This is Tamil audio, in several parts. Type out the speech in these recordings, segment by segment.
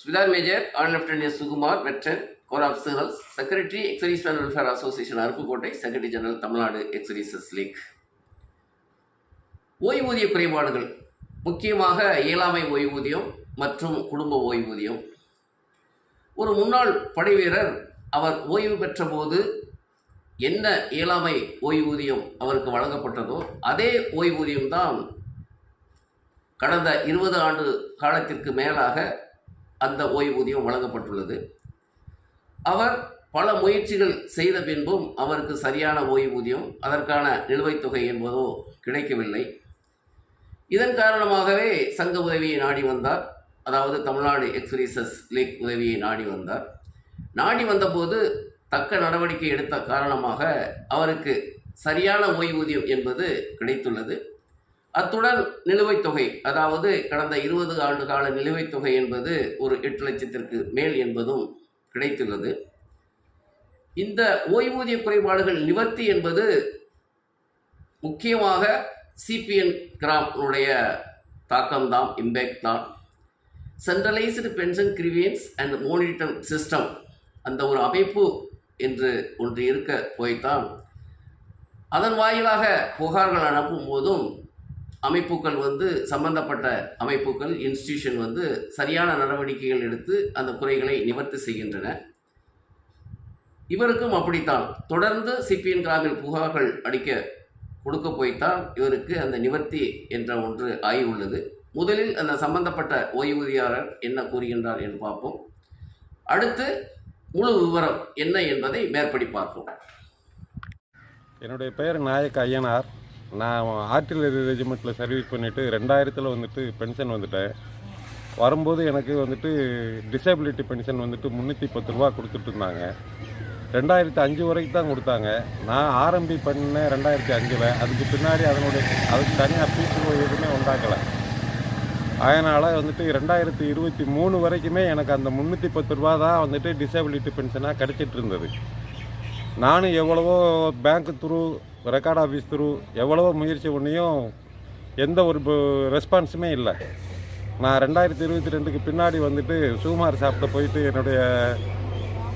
Svidar Major, All Lieutenant S. Sukumar, Veteran, Corps of Service, Secretary, Ex-Servicemen Welfare Association, Aruppukottai secretary general Tamil Nadu ex services league ஓய்வூதிய குறைபாடுகள் முக்கியமாக இயலாமை ஓய்வூதியம் மற்றும் குடும்ப ஓய்வூதியம் ஒரு முன்னாள் படைவீரர் அவர் ஓய்வு பெற்றபோது என்ன இயலாமை ஓய்வூதியம் அவருக்கு வழங்கப்பட்டதோ அதே ஓய்வூதியம் தான் கடந்த இருபது ஆண்டு காலத்திற்கு மேலாக அந்த ஓய்வூதியம் வழங்கப்பட்டுள்ளது. அவர் பல முயற்சிகள் செய்த பின்பும் அவருக்கு சரியான ஓய்வூதியம் அதற்கான நிலுவைத் தொகை என்பதோ கிடைக்கவில்லை. இதன் காரணமாகவே சங்க உதவியை நாடி வந்தார். அதாவது தமிழ்நாடு எக்ஸ்பிரீசஸ் லீக் உதவியை நாடி வந்தார். நாடி வந்தபோது தக்க நடவடிக்கை எடுத்த காரணமாக அவருக்கு சரியான ஓய்வூதியம் என்பது கிடைத்துள்ளது. அத்துடன் நிலுவைத் தொகை அதாவது கடந்த இருபது ஆண்டு கால நிலுவைத் தொகை என்பது ஒரு எட்டு லட்சத்திற்கு மேல் என்பதும் கிடைத்துள்ளது. இந்த ஓய்வூதிய குறைபாடுகள் நிவர்த்தி என்பது முக்கியமாக சிபிஎன் கிராம்னுடைய தாக்கம்தான் இம்பேக்ட் தான் centralised pension grievance and monitor system அந்த ஒரு அமைப்பு என்று ஒன்று இருக்க போய்த்தான். அதன் வாயிலாக புகார்கள் அனுப்பும் போதும் அமைப்புகள் வந்து சம்பந்தப்பட்ட அமைப்புகள் இன்ஸ்டிடியூஷன் வந்து சரியான நடவடிக்கைகள் எடுத்து அந்த குறைகளை நிவர்த்தி செய்கின்றன. இவருக்கும் அப்படித்தான். தொடர்ந்து சிபிஎன் கிராமில் புகார்கள் அடிக்க கொடுக்க போய்த்தான் இவருக்கு அந்த நிவர்த்தி என்ற ஒன்று ஆகியுள்ளது முதலில் அந்த சம்பந்தப்பட்ட ஓய்வூதியாளர் என்ன கூறுகின்றார் என்று பார்ப்போம். அடுத்து முழு விவரம் என்ன என்பதை மேற்படி பார்ப்போம். என்னுடைய பெயர் நாயக் ஐயனார். நான் ஆர்டிலரி ரெஜிமெண்ட்டில் சர்வீஸ் பண்ணிவிட்டு ரெண்டாயிரத்தில் வந்துட்டு பென்ஷன் வந்துட்டேன். வரும்போது எனக்கு வந்துட்டு டிசபிலிட்டி பென்ஷன் வந்துட்டு முந்நூற்றி பத்து ரூபா கொடுத்துட்டு இருந்தாங்க. ரெண்டாயிரத்தி அஞ்சு வரைக்கும் தான் கொடுத்தாங்க. நான் ஆரம்பி பண்ணேன் ரெண்டாயிரத்தி அஞ்சில். அதுக்கு பின்னாடி அதனுடைய அதுக்கு தனியாக பிசிஓ எதுவுமே உண்டாக்கலை. அதனால் வந்துட்டு ரெண்டாயிரத்தி இருபத்தி மூணு வரைக்குமே எனக்கு அந்த முந்நூற்றி பத்து ரூபா தான் வந்துட்டு டிசபிலிட்டி பென்ஷனாக கிடச்சிட்டு இருந்தது. நானும் எவ்வளவோ bank through record office through எவ்வளவோ முயற்சி பண்ணியும் எந்த ஒரு ரெஸ்பான்ஸுமே இல்லை. நான் ரெண்டாயிரத்தி இருபத்தி ரெண்டுக்கு பின்னாடி வந்துட்டு சுகுமார் சாப்பிட்ட போயிட்டு என்னுடைய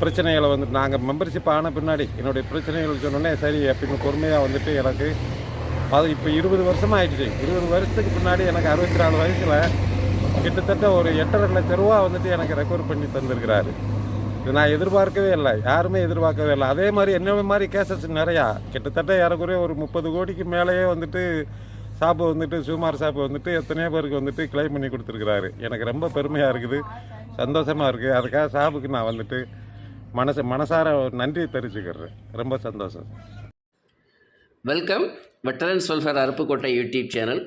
பிரச்சனைகளை வந்துட்டு நாங்கள் மெம்பர்ஷிப் ஆன பின்னாடி என்னுடைய பிரச்சனைகள் சொன்னோன்னே சரி அப்படின்னு பொறுமையாக வந்துட்டு எனக்கு அது இப்போ இருபது வருஷமாக ஆயிடுச்சு. இருபது வருஷத்துக்கு பின்னாடி எனக்கு அறுபத்தி நாலு வயசில் கிட்டத்தட்ட ஒரு எட்டரை லட்ச ரூபா வந்துட்டு எனக்கு ரெக்கவர் பண்ணி தந்திருக்கிறாரு. இது நான் எதிர்பார்க்கவே இல்லை. யாருமே எதிர்பார்க்கவே இல்லை. அதே மாதிரி என்ன மாதிரி கேசஸ் நிறையா. கிட்டத்தட்ட ஏறக்குறைய ஒரு முப்பது கோடிக்கு மேலேயே வந்துட்டு சாப்பு வந்துட்டு சுமார் சாப்பு வந்துட்டு எத்தனையோ பேருக்கு வந்துட்டு கிளைம் பண்ணி கொடுத்துருக்குறாரு. எனக்கு ரொம்ப பெருமையாக இருக்குது. சந்தோஷமாக இருக்குது. அதுக்காக சாப்புக்கு நான் வந்துட்டு மனசு மனசார நன்றி தெரிவிச்சுக்கிறேன். ரொம்ப சந்தோஷம். Welcome veterans welfare Aruppukottai YouTube channel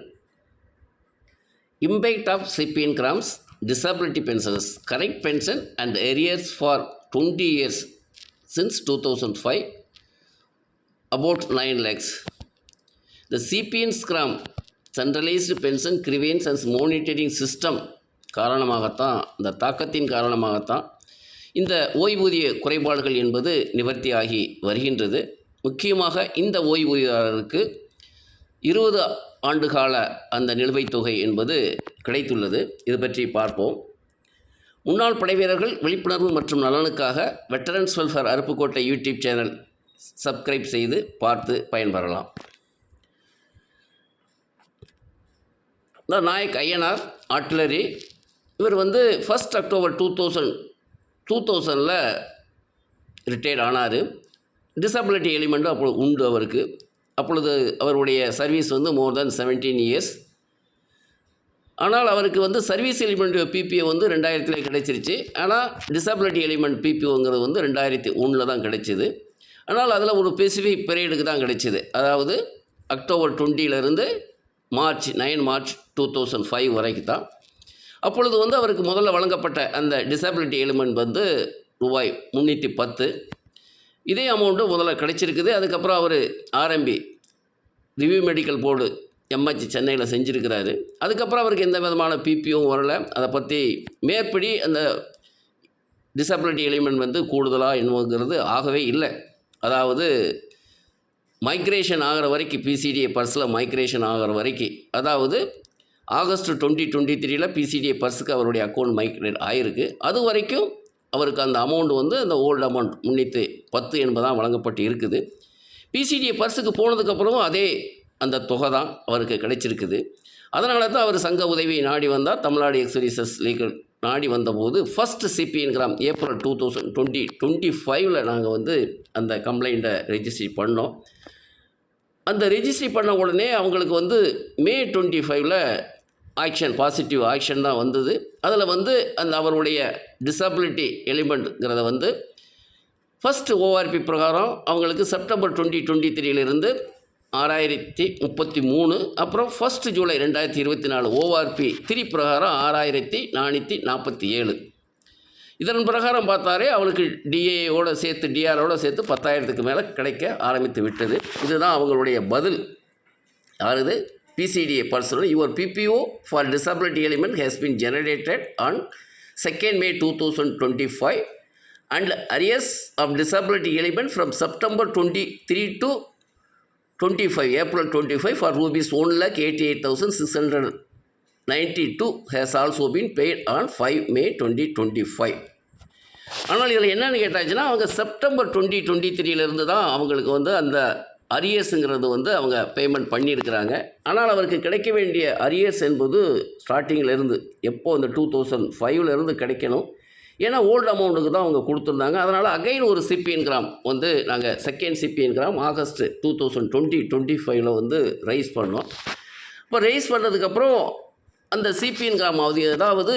impact of CPENGRAMS disability pensions correct pension and arrears for twenty years since two thousand five about nine lakhs the CPENGRAM centralised pension grievance and monitoring system காரணமாகத்தான் இந்த தாக்கத்தின் காரணமாகத்தான் இந்த ஓய்வூதிய குறைபாடுகள் என்பது நிவர்த்தியாகி வருகின்றது. முக்கியமாக இந்த ஓய்வூதியதாரருக்கு இருபது ஆண்டுகால அந்த நிலுவைத் தொகை என்பது கிடைத்துள்ளது. இது பற்றி பார்ப்போம். முன்னாள் படைவீரர்கள் விழிப்புணர்வு மற்றும் நலனுக்காக veterans welfare Aruppukottai YouTube channel subscribe செய்து பார்த்து பயன்பெறலாம். நாயக் ஐயனார் ஆர்டிலரி இவர் வந்து first October two thousand two தௌசண்டில் retired ஆனார். டிசபிலிட்டி எலிமெண்ட்டும் அப்போ உண்டு அவருக்கு. அப்பொழுது அவருடைய சர்வீஸ் வந்து மோர் தென் செவன்டீன் இயர்ஸ். ஆனால் அவருக்கு வந்து சர்வீஸ் எலிமெண்ட் பிபிஓ வந்து ரெண்டாயிரத்தில் கிடைச்சிருச்சு. ஆனால் டிசபிலிட்டி எலிமெண்ட் பிபிஓங்கிறது வந்து ரெண்டாயிரத்தி ஒன்றில் தான் கிடைச்சிது. ஆனால் அதில் ஒரு ஸ்பெசிஃபிக் பீரியடுக்கு தான் கிடைச்சிது. அதாவது October டுவெண்ட்டியிலேருந்து March nine March two thousand five வரைக்கும் தான் அப்பொழுது வந்து அவருக்கு முதல்ல வழங்கப்பட்ட அந்த டிசபிலிட்டி எலிமெண்ட் வந்து ரூபாய் முந்நூற்றி பத்து. இதே அமௌண்ட்டும் முதல்ல கிடச்சிருக்குது. அதுக்கப்புறம் அவர் RMB review medical board MH சென்னையில் செஞ்சுருக்கிறாரு. அதுக்கப்புறம் அவருக்கு எந்த விதமான பிபியும் வரல. அதை பற்றி மேற்படி அந்த டிசபிலிட்டி எலிமெண்ட் வந்து கூடுதலாக என்னங்கிறது ஆகவே இல்லை. அதாவது மைக்ரேஷன் ஆகிற வரைக்கும் பிசிடிஏ பர்ஸில் மைக்ரேஷன் ஆகிற வரைக்கும் அதாவது ஆகஸ்ட் டுவெண்ட்டி டுவெண்ட்டி த்ரீல பிசிடிஏ பர்ஸுக்கு அவருடைய அக்கௌண்ட் மைக்ரேட் ஆகிருக்கு அது வரைக்கும் அவருக்கு அந்த அமௌண்ட் வந்து அந்த ஓல்டு அமௌண்ட் முன்னித்து பத்து என்பதாக வழங்கப்பட்டு இருக்குது. பிசிடி பர்ஸுக்கு போனதுக்கப்புறமும் அதே அந்த தொகை தான் அவருக்கு கிடைச்சிருக்குது. அதனால தான் அவர் சங்க உதவியை நாடி வந்தால் தமிழ்நாடு எக்ஸ்பீரியன்சஸ் லீகல் நாடி வந்தபோது first CPENGRAM April two thousand twenty twenty ஃபைவ்ல நாங்கள் வந்து அந்த கம்ப்ளைண்ட்டை ரெஜிஸ்ட்ரி பண்ணோம். அந்த ரெஜிஸ்ட்ரி பண்ண உடனே அவங்களுக்கு வந்து மே டுவெண்ட்டி ஃபைவ்ல ஆக்ஷன் பாசிட்டிவ் ஆக்ஷன் தான் வந்தது. அதில் வந்து அந்த அவருடைய டிசபிலிட்டி எலிமெண்ட்ங்கிறத வந்து ஃபஸ்ட்டு ஓஆர்பி பிரகாரம் அவங்களுக்கு செப்டம்பர் டுவெண்ட்டி டுவெண்ட்டி த்ரீலேருந்து ஆறாயிரத்தி முப்பத்தி மூணு அப்புறம் ஃபஸ்ட்டு ஜூலை ரெண்டாயிரத்தி இருபத்தி நாலு ஓஆர்பி த்ரீ பிரகாரம் ஆறாயிரத்தி நானூற்றி நாற்பத்தி ஏழு. இதன் பிரகாரம் பார்த்தாலே அவளுக்கு டிஏயோடு சேர்த்து டிஆரோட சேர்த்து பத்தாயிரத்துக்கு மேலே கிடைக்க ஆரம்பித்து விட்டது. இதுதான் அவங்களுடைய பதில். யாருது PCDA personal your PPO for disability element has been generated on second May two thousand twenty five and arrears of disability element from September twenty three to twenty five April twenty five for rupees one lakh eighty eight thousand six hundred ninety two has also been paid on five May twenty twenty five ஆனால் இதில் என்னென்னு கேட்டாச்சுன்னா அவங்க செப்டம்பர் டுவெண்ட்டி டுவெண்ட்டி த்ரீலேருந்து தான் அவங்களுக்கு வந்து அந்த அரியர்ஸுங்கிறது வந்து அவங்க பேமெண்ட் பண்ணியிருக்கிறாங்க. ஆனால் அவருக்கு கிடைக்க வேண்டிய அரியர்ஸ் என்பது ஸ்டார்டிங்கிலேருந்து எப்போ இந்த டூ தௌசண்ட் ஃபைவ்லேருந்து கிடைக்கணும். ஏன்னா ஓல்டு அமௌண்ட்டுக்கு தான் அவங்க கொடுத்துருந்தாங்க. அதனால் அகைன் ஒரு சிபிஎன் கிராம் வந்து நாங்கள் second CPENGRAM August two thousand twenty twenty ஃபைவ்ல வந்து ரைஸ் பண்ணோம். இப்போ ரைஸ் பண்ணதுக்கப்புறம் அந்த சிபிஎன் கிராம் ஆகுது. அதாவது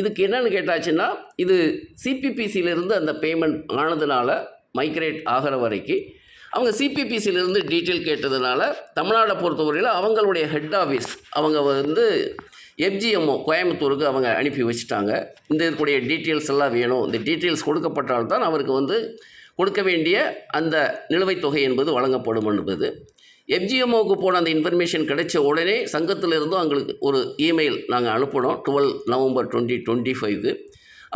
இதுக்கு என்னென்னு கேட்டாச்சுன்னா இது சிபிபிசியிலேருந்து அந்த பேமெண்ட் ஆனதுனால மைக்ரேட் ஆகிற வரைக்கும் அவங்க சிபிபிசியிலேருந்து டீட்டெயில் கேட்டதுனால தமிழ்நாடை பொறுத்தவரையில் அவங்களுடைய ஹெட் ஆஃபீஸ் அவங்க வந்து எஃப்ஜிஎம்ஓ கோயம்புத்தூருக்கு அவங்க அனுப்பி வச்சுட்டாங்க. இந்த இருக்கக்கூடிய டீட்டெயில்ஸ் எல்லாம் வேணும். இந்த டீட்டெயில்ஸ் கொடுக்கப்பட்டால்தான் அவருக்கு வந்து கொடுக்க வேண்டிய அந்த நிலுவைத் தொகை என்பது வழங்கப்படும் என்பது. எஃப்ஜிஎம்ஓவுக்கு போன அந்த இன்ஃபர்மேஷன் கிடைச்ச உடனே சங்கத்திலிருந்தும் அவங்களுக்கு ஒரு இமெயில் நாங்கள் அனுப்பினோம். டுவெல் நவம்பர் டுவெண்ட்டி டுவெண்ட்டி ஃபைவ்க்கு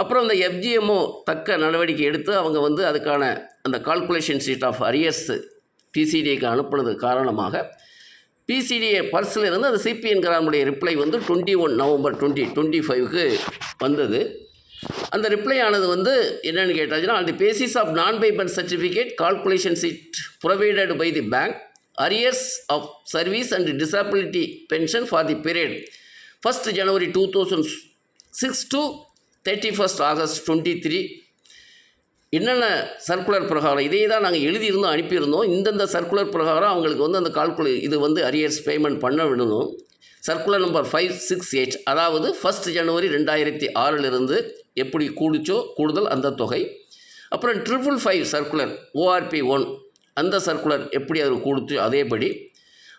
அப்புறம் அந்த எஃப்ஜிஎம்ஓ தக்க நடவடிக்கை எடுத்து அவங்க வந்து அதுக்கான அந்த கால்குலேஷன் ஷீட் ஆஃப் அரியர்ஸ் பிசிடிஐக்கு அனுப்புனது காரணமாக பிசிடிஏ பர்ஸில் இருந்து அந்த சிபிஎன் கிராமுடைய ரிப்ளை வந்து twenty one November twenty twenty ஃபைவ்க்கு வந்தது. அந்த ரிப்ளை ஆனது வந்து என்னென்னு கேட்டாச்சுன்னா அந்த basis of non payment certificate calculation sheet provided by the bank arrears of service and disability pension for the period first January two thousand six to thirty first August twenty three என்னென்ன சர்க்குலர் பிரகாரம்? இதே தான் நாங்கள் எழுதியிருந்தோம் அனுப்பியிருந்தோம். இந்தந்த சர்க்குலர் பிரகாரம் அவங்களுக்கு வந்து அந்த கால்குலே இது வந்து அரியர்ஸ் பேமெண்ட் பண்ண விடணும். Circular number five six eight அதாவது ஃபஸ்ட் ஜனவரி ரெண்டாயிரத்தி ஆறிலிருந்து எப்படி கூடிச்சோ கூடுதல் அந்த தொகை. அப்புறம் triple five circular ORP one அந்த சர்க்குலர் எப்படி அது கொடுத்து அதேபடி.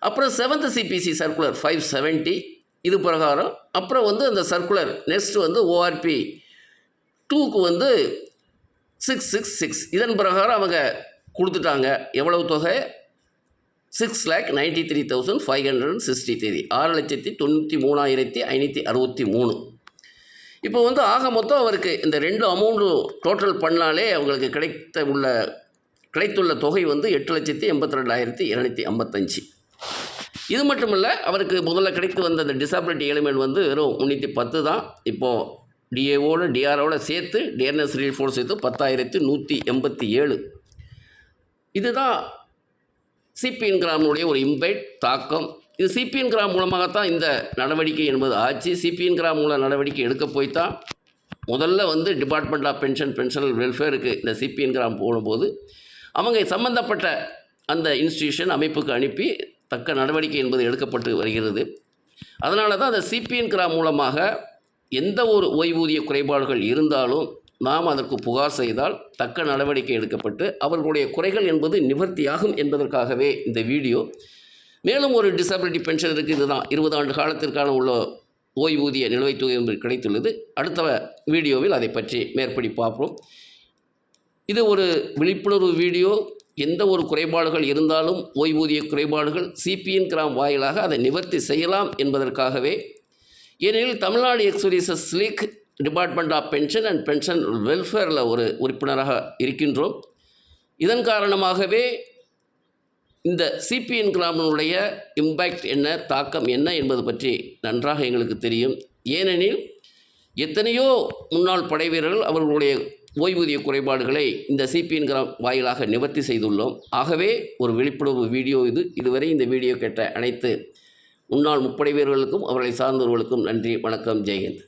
அப்புறம் seventh CPC circular five seventy இது பிரகாரம். அப்புறம் வந்து அந்த சர்க்குலர் நெக்ஸ்ட் வந்து ஓஆர்பி டூக்கு வந்து சிக்ஸ் சிக்ஸ் சிக்ஸ் இதன் பிரகாரம் அவங்க கொடுத்துட்டாங்க. எவ்வளவு தொகை? Six lakh ninety three thousand five hundred sixty three ஆறு லட்சத்தி தொண்ணூற்றி மூணாயிரத்தி ஐநூற்றி அறுபத்தி மூணு. இப்போ வந்து ஆக மொத்தம் அவருக்கு இந்த ரெண்டு அமௌண்ட்டும் டோட்டல் பண்ணாலே அவங்களுக்கு கிடைத்த உள்ள கிடைத்துள்ள தொகை வந்து எட்டு லட்சத்தி எண்பத்தி ரெண்டாயிரத்தி இரநூத்தி ஐம்பத்தஞ்சு. இது மட்டும் இல்லை அவருக்கு முதல்ல கிடைத்து வந்த அந்த டிசபிலிட்டி எலிமெண்ட் வந்து வெறும் முந்நூற்றி பத்து தான். இப்போது டிஏஓட டிஆரோட சேர்த்து டிஎன்எஸ் ரீஃபோர் சேர்த்து பத்தாயிரத்து நூற்றி எண்பத்தி ஏழு. இதுதான் சிபிஎன் கிராமனுடைய ஒரு இம்பேக்ட் தாக்கம். இது சிபிஎன் கிராம் மூலமாகத்தான் இந்த நடவடிக்கை என்பது ஆச்சு. சிபிஎன் கிராம் மூலம் நடவடிக்கை எடுக்க போய் தான் முதல்ல வந்து டிபார்ட்மெண்ட் ஆஃப் பென்ஷன் பென்ஷனல் வெல்ஃபேருக்கு இந்த சிபிஎன் கிராம் போடும்போது அவங்க சம்மந்தப்பட்ட அந்த இன்ஸ்டியூஷன் அமைப்புக்கு அனுப்பி தக்க நடவடிக்கை என்பது எடுக்கப்பட்டு வருகிறது. அதனால தான் அந்த சிபிஎன் கிரா மூலமாக எந்த ஒரு ஓய்வூதிய குறைபாடுகள் இருந்தாலும் நாம் அதற்கு புகார் செய்தால் தக்க நடவடிக்கை எடுக்கப்பட்டு அவர்களுடைய குறைகள் என்பது நிவர்த்தியாகும் என்பதற்காகவே இந்த வீடியோ. மேலும் ஒரு டிசபிலிட்டி பென்ஷன் இருக்குது இதுதான் இருபது ஆண்டு காலத்திற்கான உள்ள ஓய்வூதிய நிலுவைத் தொகை என்று கிடைத்துள்ளது. அடுத்த வீடியோவில் அதை பற்றி மேற்படி பார்ப்போம். இது ஒரு விழிப்புணர்வு வீடியோ. எந்த ஒரு குறைபாடுகள் இருந்தாலும் ஓய்வூதிய குறைபாடுகள் சிபிஎன் கிராம் வாயிலாக அதை நிவர்த்தி செய்யலாம் என்பதற்காகவே ஏனெனில் Tamil Nadu ex services league department of pension and pension வெல்ஃபேரில் ஒரு உறுப்பினராக இருக்கின்றோம். இதன் காரணமாகவே இந்த சிபிஎன் கிராமனுடைய இம்பேக்ட் என்ன தாக்கம் என்ன என்பது பற்றி நன்றாக எங்களுக்கு தெரியும். ஏனெனில் எத்தனையோ முன்னாள் படை வீரர்கள் அவர்களுடைய ஓய்வூதிய குறைபாடுகளை இந்த சிபிஎன் வாயிலாக நிவர்த்தி செய்துள்ளோம். ஆகவே ஒரு விழிப்புணர்வு வீடியோ இது. இதுவரை இந்த வீடியோ கேட்ட அனைத்து முன்னாள் முப்படை வீரர்களுக்கும் அவர்களை சார்ந்தவர்களுக்கும் நன்றி வணக்கம் ஜெயஹிந்த்.